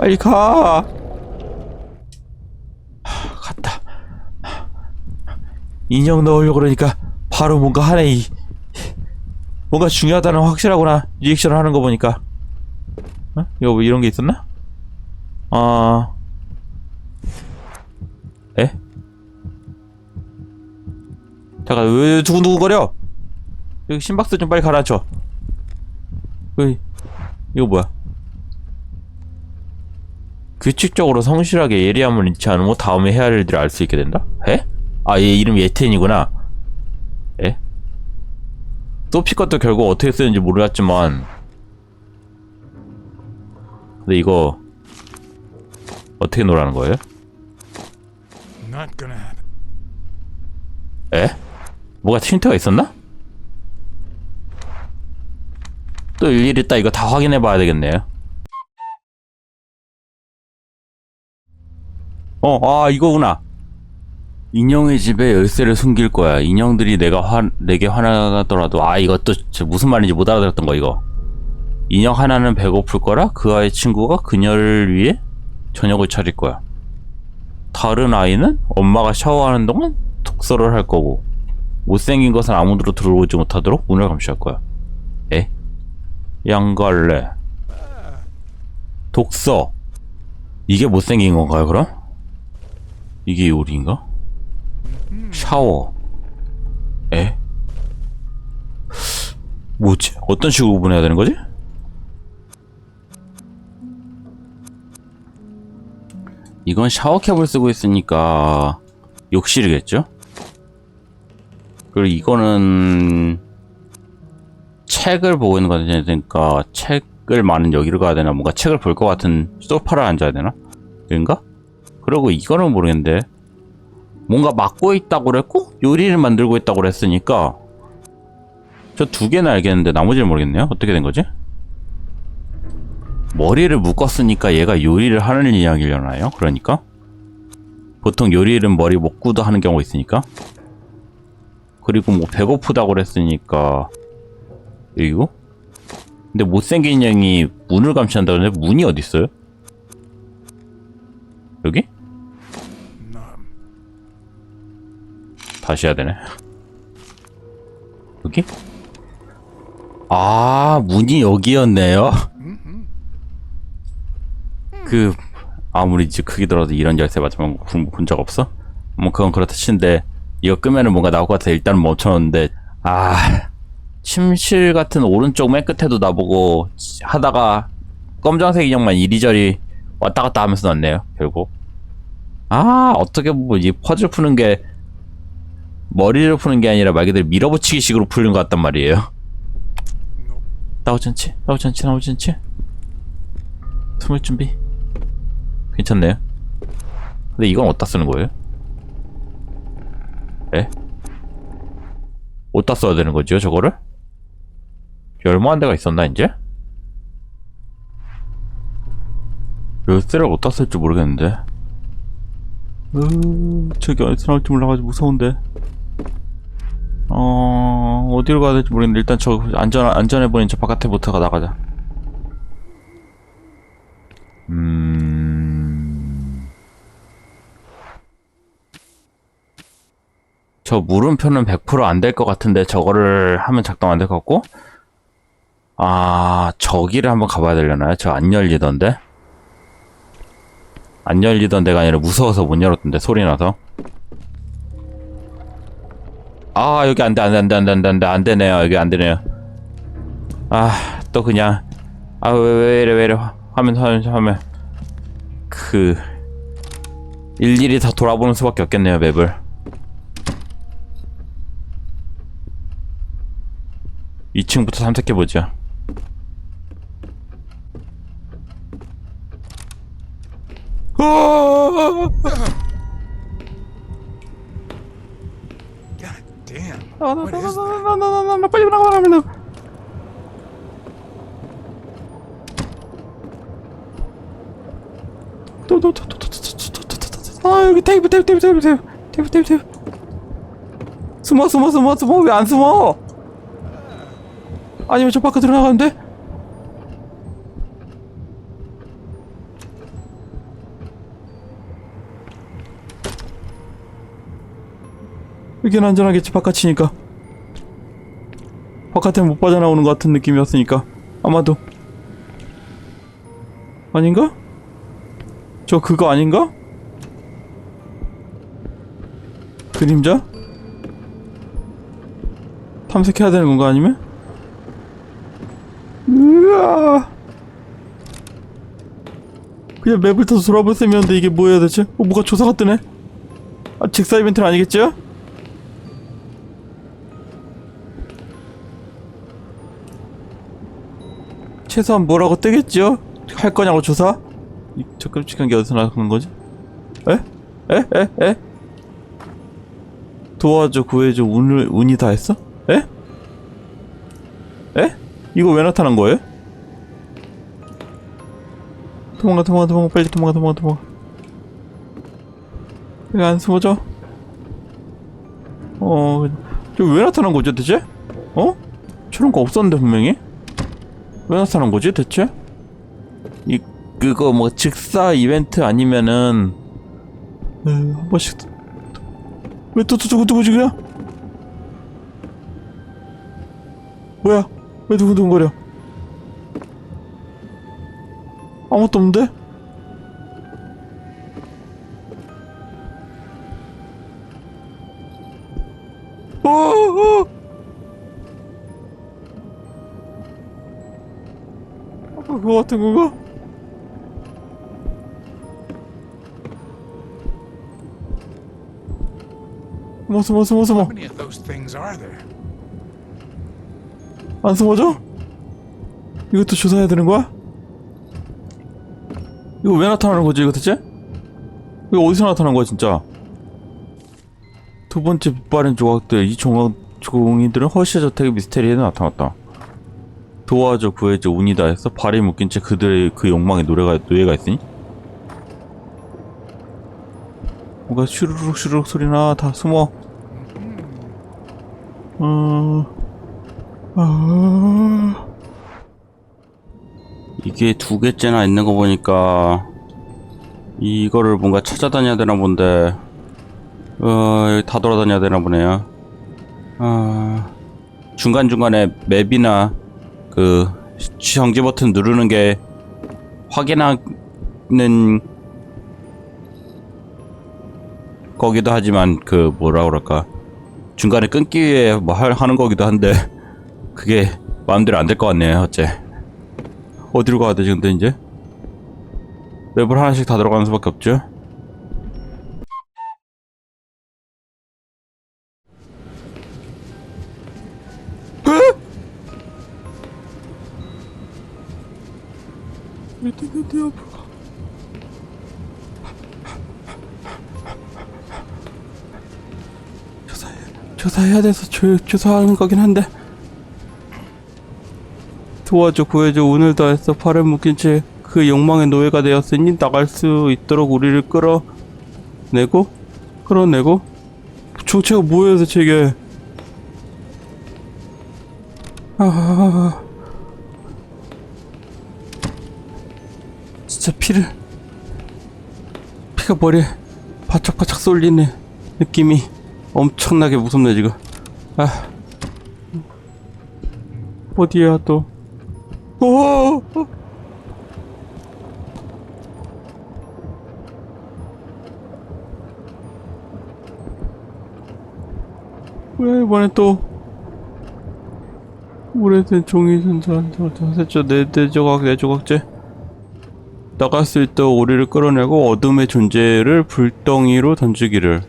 빨리 가. 하, 갔다. 인형 넣으려고 그러니까 바로 뭔가 하네 이. 뭔가 중요하다는 확실하구나 리액션을 하는 거 보니까. 어? 이거 뭐 이런 게 있었나? 아. 에? 잠깐 왜 두근두근거려? 여기 심박수 좀 빨리 가라앉혀. 여기 이거 뭐야? 규칙적으로 성실하게 예리함을 잃지 않으면 다음에 해야 할 일들을 알 수 있게 된다? 에? 아, 얘 이름 예텐이구나. 에? 소피 것도 결국 어떻게 쓰는지 몰랐지만 근데 이거 어떻게 놀라는 거예요? 에? 뭐가 힌트가 있었나? 또 일일이 있다 이거 다 확인해 봐야 되겠네요. 어, 아 이거구나. 인형의 집에 열쇠를 숨길 거야. 인형들이 내가 화, 내게 화나더라도 아 이것도 무슨 말인지 못 알아들었던 거 이거. 인형 하나는 배고플 거라 그 아이 친구가 그녀를 위해 저녁을 차릴 거야. 다른 아이는 엄마가 샤워하는 동안 독서를 할 거고 못생긴 것은 아무도 들어오지 못하도록 문을 감시할 거야. 에? 양갈래 독서 이게 못생긴 건가요 그럼? 이게 요리인가? 샤워 에? 뭐지? 어떤 식으로 구분해야 되는 거지? 이건 샤워캡을 쓰고 있으니까 욕실이겠죠? 그리고 이거는 책을 보고 있는 거니까 그러니까 책을 많은 여기로 가야 되나 뭔가 책을 볼 것 같은 소파를 앉아야 되나? 그런가? 그리고 이거는 모르겠는데 뭔가 막고 있다고 그랬고 요리를 만들고 있다고 그랬으니까 저 두 개는 알겠는데 나머지는 모르겠네요 어떻게 된 거지? 머리를 묶었으니까 얘가 요리를 하는 이야기려나요? 그러니까 보통 요리는 머리 묶고도 하는 경우가 있으니까 그리고 뭐 배고프다고 그랬으니까 이거? 근데 못생긴 인형이 문을 감시한다 그러는데 문이 어디 있어요? 여기? 다시 해야 되네. 여기? 아, 문이 여기였네요. 그 아무리 이제 들어도 이런 열쇠 맞으면 본적 없어? 뭐 그건 그렇다 치는데 이거 끄면은 뭔가 나올 것 같아 일단 멈춰놓는데 아 침실 같은 오른쪽 맨 끝에도 나보고 하다가 검정색 인형만 이리저리 왔다 갔다 하면서 났네요 결국 아 어떻게 보면 이 퍼즐 푸는 게 머리를 푸는 게 아니라 말 그대로 밀어붙이기 식으로 풀린 것 같단 말이에요 않지? 나오지 않지? 숨을 준비 괜찮네요 근데 이건 어디다 쓰는 거예요? 에? 어디다 써야 되는 거지요 저거를? 열무한 데가 있었나 이제? 열쇠를 어디다 쓸지 모르겠는데 으, 저기 어디서 나올지 몰라가지고 무서운데 어 어디로 가야 될지 모르겠는데 일단 저 안전 안전해 보이는 저 바깥에부터가 나가자. 음. 저 물음표는 100%안 될 것 같은데 저거를 하면 작동 안 될 것 같고 아 저기를 한번 가봐야 되려나요? 저 안 열리던데 안 열리던 데가 아니라 무서워서 못 열었던데 소리 나서 아 여기 안돼 안돼 안돼 안돼 안돼 안돼 안 되네요. 여기 안 되네요. 아 또 그냥. 아 왜 왜 이래 왜 이래. 화면 화면 화면. 그 일일이 다 돌아보는 수밖에 없겠네요 맵을. 2층부터 탐색해 보죠. God damn. 아, What is that? 나나나나나나나나 빨리 나가 빨리 나가 또또또또또또또또아 여기 테이프 테이프 테이프 테이프 테이프 테이프 테이프 테이프 숨어 숨어 숨어 숨어 왜 안 숨어 아니면 저 밖으로 나가는데 여긴 안전하겠지 바깥이니까 바깥에 못 빠져나오는 것 같은 느낌이었으니까 아마도 아닌가? 저 그거 아닌가? 그림자? 탐색해야 되는 건가 아니면? 으아 그냥 맵을 더 돌아볼 셈이었는데 이게 뭐야 대체? 어 뭐가 조사가 뜨네? 아 직사 이벤트는 아니겠죠? 최소한 뭐라고 뜨겠죠? 할 거냐고 조사? 이저 끔찍한 게 어디서 나오는 거지? 에? 에? 에? 에? 도와줘 구해줘 운을 운이 다 했어? 에? 에? 이거 왜 나타난 거예요? 도망가 도망가 도망가 빨리 도망가 도망가 도망가 이거 안 숨어져? 어... 저왜 나타난 거죠 대체? 어? 저런 거 없었는데 분명히? 왜 나타난 거지 대체? 이 그거 뭐 즉사 이벤트 아니면은 에, 한 번씩 왜또 두고 지그냐? 뭐야? 왜 두근두근거려? 아무것도 없는데? 같은 건가? 숨어 숨어 숨어 숨어? 안 숨어져? 이것도 조사해야 되는 거야? 이거 왜 나타나는 거지 이거 대체? 이거 어디서 나타난 거야 진짜? 두 번째 빛바랜 조각들 이 조각 종이들은 허시의 저택의 미스테리에 나타났다. 도와줘 구해줘 운이다 해서 발이 묶인 채 그들의 그 욕망에 노래가 노예가 있으니 뭔가 슈르륵 슈르륵 소리나 다 숨어. 어. 아... 이게 두 개째나 있는 거 보니까 이거를 뭔가 찾아다녀야 되나 본데 어 다 돌아다녀야 되나 보네요 아 중간중간에 맵이나 그 정지 버튼 누르는 게 확인하는 거기도 하지만 그 뭐라 그럴까? 중간에 끊기 위해 뭐 할- 하는 거기도 한데 그게 마음대로 안 될 것 같네요 어째. 어디로 가야 되지 근데 이제? 맵을 하나씩 다 들어가는 수밖에 없죠 조사해 조사해야 돼서 조, 조사하는 거긴 한데. 도와줘 구해줘. 운을 다해서 팔을 묶인 채 그 욕망의 노예가 되었으니 나갈 수 있도록 우리를 끌어내고 끌어내고. 정체가 뭐예요 대체 이게? 아. 진짜 피를 피가 머리에 바짝바짝 쏠리는 느낌이 엄청나게 무섭네 지금. 아. 어디야 또? 오! 왜 이번에 또 오래된 종이 전선 저저저 네네 조각 네 조각제? 나갈 수 있도록 오리를 끌어내고 어둠의 존재를 불덩이로 던지기를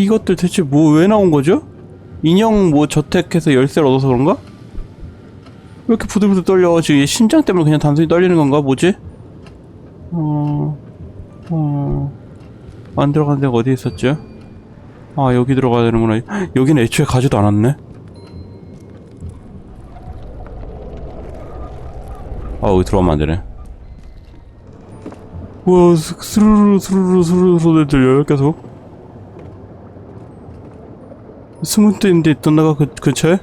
이것들 대체 뭐 왜 나온 거죠? 인형 뭐 저택해서 열쇠를 얻어서 그런가? 왜 이렇게 부들부들 떨려? 지금 얘 심장 때문에 그냥 단순히 떨리는 건가? 뭐지? 어... 어... 안 들어간 데가 어디 있었죠? 아 여기 들어가야 되는구나 여기는 애초에 가지도 않았네 아 여기 들어가면 안 되네 우와 스- 스르르 스르르 스르르 소리 들려요 계속 숨은 데인데 있던 데가 그, 근처에?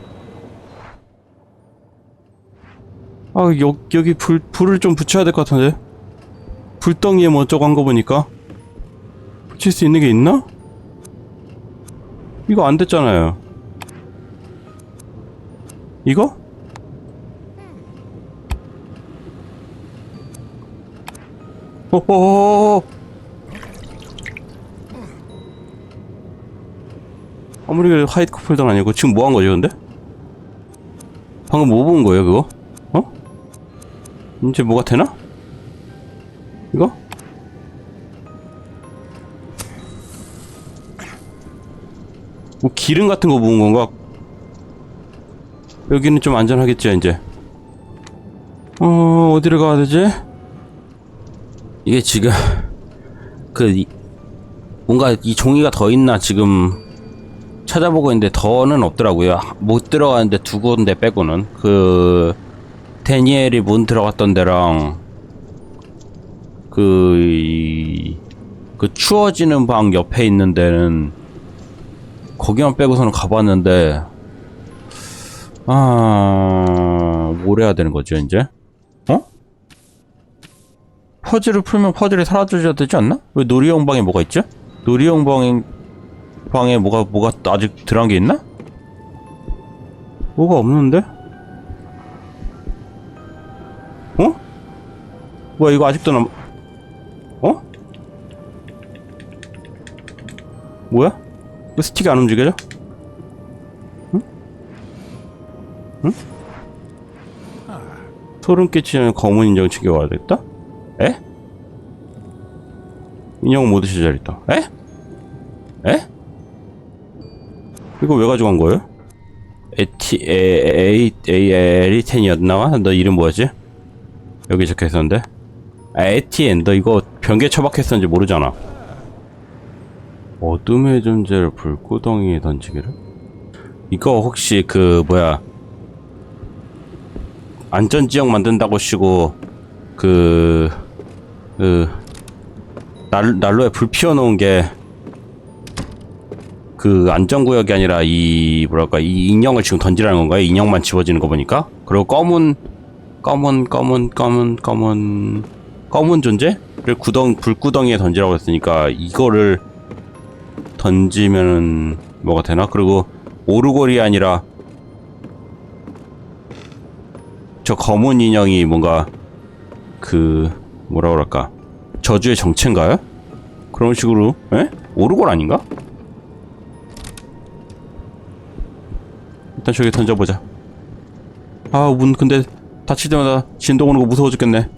아 여, 여기 불, 불을 좀 붙여야 될 것 같은데 불덩이에 뭐 어쩌고 한 거 보니까 붙일 수 있는 게 있나? 이거 안 됐잖아요. 이거? 호호호호 아무리 화이트 쿠플던 아니고 지금 뭐 한 거죠 근데? 방금 뭐 본 거예요 그거? 어? 이제 뭐가 되나? 이거? 뭐 기름 같은 거 부은 건가? 여기는 좀 안전하겠죠 이제 어 어디를 가야 되지? 이게 지금 그 이- 뭔가 이 종이가 더 있나 지금 찾아보고 있는데 더는 없더라고요 못 들어가는데 두 군데 빼고는 그 데니엘이 문 들어갔던 데랑 그, 이- 그 추워지는 방 옆에 있는 데는 거기만 빼고서는 가봤는데 아, 뭘 해야 되는 거죠, 이제? 어? 퍼즐을 풀면 퍼즐이 사라져야 되지 않나? 왜 놀이용 방에 뭐가 있죠? 놀이용 방에, 방에 뭐가, 뭐가 아직 들어간 게 있나? 뭐가 없는데? 어? 뭐야, 이거 아직도 남, 어? 뭐야? 왜 스틱이 안 움직여져? 소름 끼치는 검은 인형 챙겨와야 겠다 에? 못 드실 자리 있다. 에? 에? 이거 왜 가져간 거예요? 에티 에 에이 에이 에리텐이었나? 너 이름 뭐였지? 여기 적혀 있었는데. 아, 에티엔 너 이거 변기에 처박혔었는지 모르잖아. 어둠의 존재를 불구덩이에 던지기를? 이거 혹시 그 뭐야 안전지역 만든다고 쉬고 그, 그, 날, 난로에 불 피워놓은 게, 그 안전구역이 아니라 이, 뭐랄까, 이 인형을 지금 던지라는 건가요? 인형만 집어지는 거 보니까? 그리고 검은, 검은, 검은, 검은, 검은, 검은 존재를 구덩, 불구덩이에 던지라고 했으니까, 이거를 던지면은, 뭐가 되나? 그리고, 오르골이 아니라, 저 검은 인형이 뭔가 그 뭐라 그럴까 저주의 정체인가요? 그런 식으로 에? 오르골 아닌가? 일단 저기 던져보자 아 문 근데 닫힐 때마다 진동 오는 거 무서워 죽겠네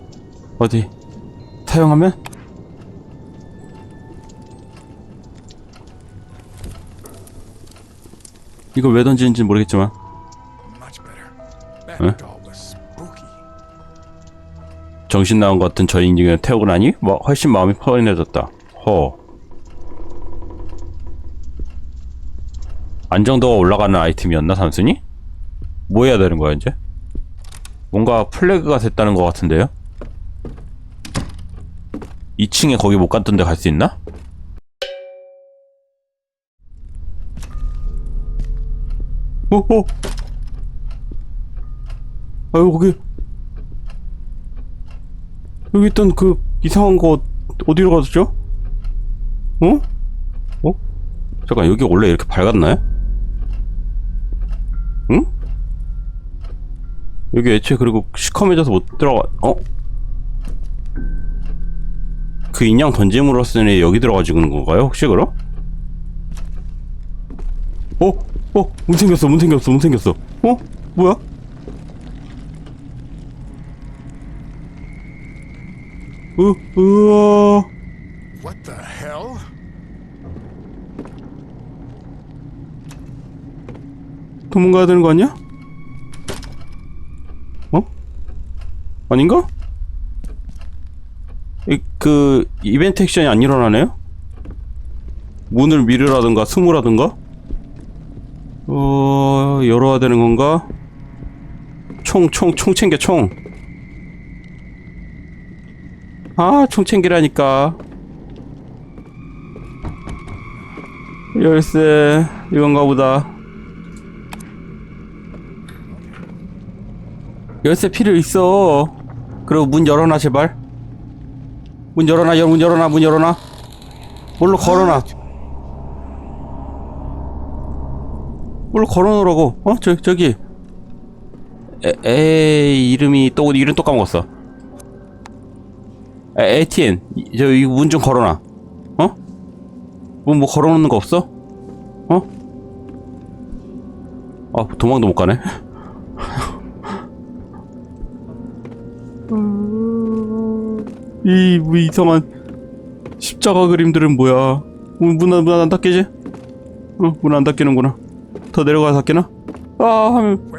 어디 사용하면? 이걸 왜 던지는지 모르겠지만 spooky. 정신 나간 것 같은 저 인형을 태우고 나니 뭐 훨씬 마음이 편해졌다. 허. 안정도가 올라가는 아이템이었나 삼순이? 뭐 해야 되는 거야 이제? 뭔가 플래그가 됐다는 것 같은데요? 2층에 거기 못 갔던 데 갈 수 있나? 어, 어. 아유 거기 여기 있던 그 이상한 거 어디로 갔죠? 어? 어? 잠깐 여기 원래 이렇게 밝았나요? 여기 애초에 그리고 시커매져서 못 들어가 어? 그 인형 던짐으로써는 여기 들어가 지는 건가요? 혹시 그럼? 어? 어? 문 생겼어 문 생겼어 문 생겼어 어? 뭐야? 으, 으아 What the hell? 도망가야 되는 거 아니야? 아닌가? 이, 그 이벤트 액션이 안 일어나네요? 문을 미르라든가 스무라든가? 어 열어야 되는 건가? 총 총 총 챙겨 총. 아 총 챙기라니까. 열쇠 이건가 보다. 열쇠 필요 있어. 그리고 문 열어놔 제발. 문 열어놔 열- 문 열어놔 문 열어놔. 뭘로 걸어놔. 뭘로 걸어놓으라고. 어? 저, 저기. 에, 에이, 이름이 또, 이름 또 까먹었어. 에, 에티엔. 이- 저, 이거 문좀 걸어놔. 어? 뭐, 뭐 걸어놓는 거 없어? 어? 아, 도망도 못 가네. 이, 뭐 이상한 십자가 그림들은 뭐야? 문안 문 안 닫히지? 어, 문 안 닫히는구나. 더 내려가야 닫히나? 아, 화면?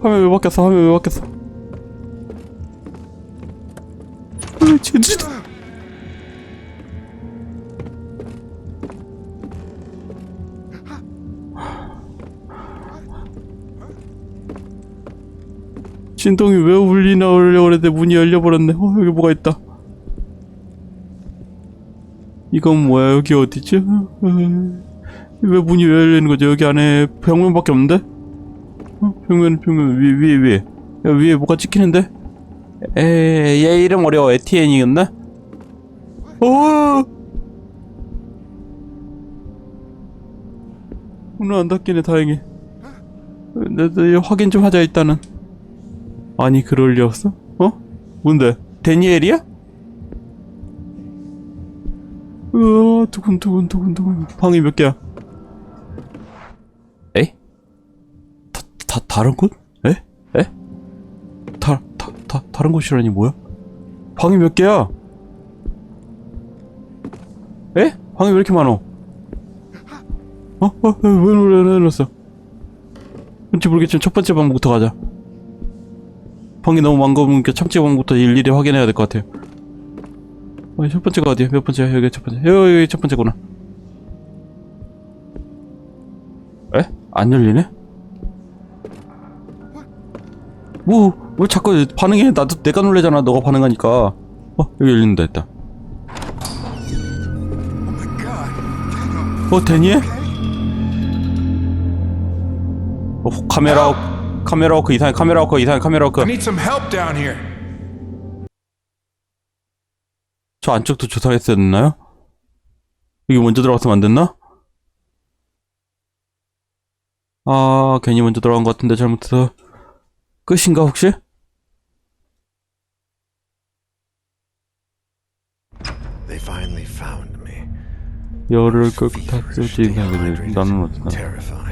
화면 왜 바뀌었어? 화면 왜 바뀌었어? 어, 진짜. 진동이 왜 울리나 울려 그랬는데 문이 열려버렸네. 어, 여기 뭐가 있다. 이건 뭐야? 여기 어디지? 왜 문이 왜 열리는 거지? 여기 안에 벽면밖에 없는데? 어, 벽면, 벽면, 위에, 위에, 위에. 야, 위에 뭐가 찍히는데? 에, 얘 이름 어려워. 에티엔이었나? 어! 문은 안 닫히네, 다행히. 내, 내, 확인 좀 하자, 일단은. 아니, 그럴 리 없어? 어? 뭔데? 데니엘이야? 으아, 두근두근, 두근두근. 방이 몇 개야? 에이? 다, 다, 다른 곳? 에? 에? 다, 다, 다, 다른 곳이라니 뭐야? 방이 몇 개야? 에? 방이 왜 이렇게 많어? 어? 어? 왜, 왜, 왜, 왜 이랬어? 뭔지 모르겠지만 첫 번째 방부터 가자. 방이 너무 많은 거 보니까 첫 번째 방부터 일일이 확인해야 될 것 같아요. 어, 첫 번째가 어디야? 몇 번째야? 여기 첫 번째. 여기, 여기 첫 번째구나. 에? 안 열리네? 뭐, 왜 자꾸 반응해? 나도 내가 놀래잖아. 너가 반응하니까. 어, 여기 열린다, god. 어, 데니엘? 어, 카메라, 워- 카메라 워크 이상해, 카메라 워크 이상해, 카메라 워크. I need some help down here. 저 안쪽도 조사했어야 됐나요? 여기 먼저 들어갔으면 안 됐나? 아, 괜히 먼저 들어간 것 같은데 잘못해서. 끝인가, 혹시? They finally found me. 열을 끌고 탔을지 나는 terrified,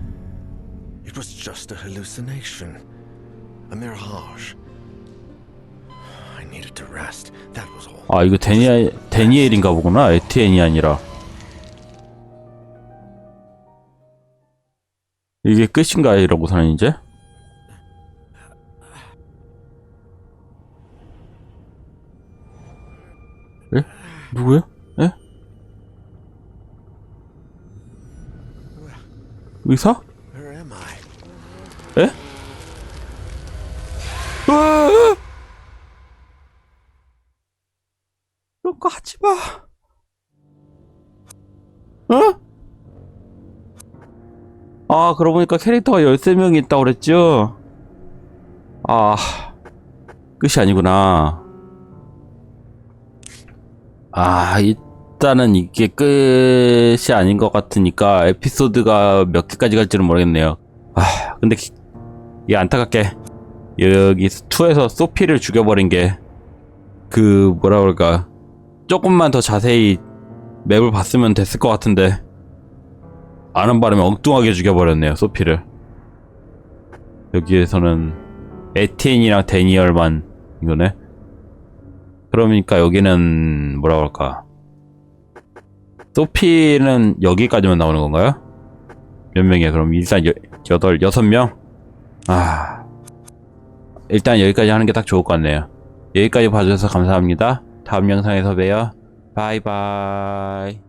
It was just a hallucination, a mirage. I needed to rest. That was all. 아, 이거 데니엘, 데니엘인가 보구나. 에티엔이 아니라. 이게 끝인가, 이러고서는 이제? 에? 누구야? 에? 의사? 에? 으아! 이런 거 하지 마. 어? 아, 그러고 보니까 캐릭터가 13명이 있다고 그랬죠? 아, 끝이 아니구나. 아, 일단은 이게 끝이 아닌 것 같으니까 에피소드가 몇 개까지 갈지는 모르겠네요. 아, 근데 기- 이게 안타깝게. 여기 2에서 소피를 죽여버린 게 그 뭐라 그럴까? 조금만 더 자세히 맵을 봤으면 됐을 것 같은데 아는 바람에 엉뚱하게 죽여버렸네요 소피를. 여기에서는 에티엔이랑 데니얼만 이거네? 그러니까 여기는 뭐라 그럴까? 소피는 여기까지만 나오는 건가요? 몇 명이야 그럼? 일단 여, 여덟 여섯 명? 아 일단 여기까지 하는 게 딱 좋을 것 같네요 여기까지 봐주셔서 감사합니다. 다음 영상에서 봬요. 바이바이.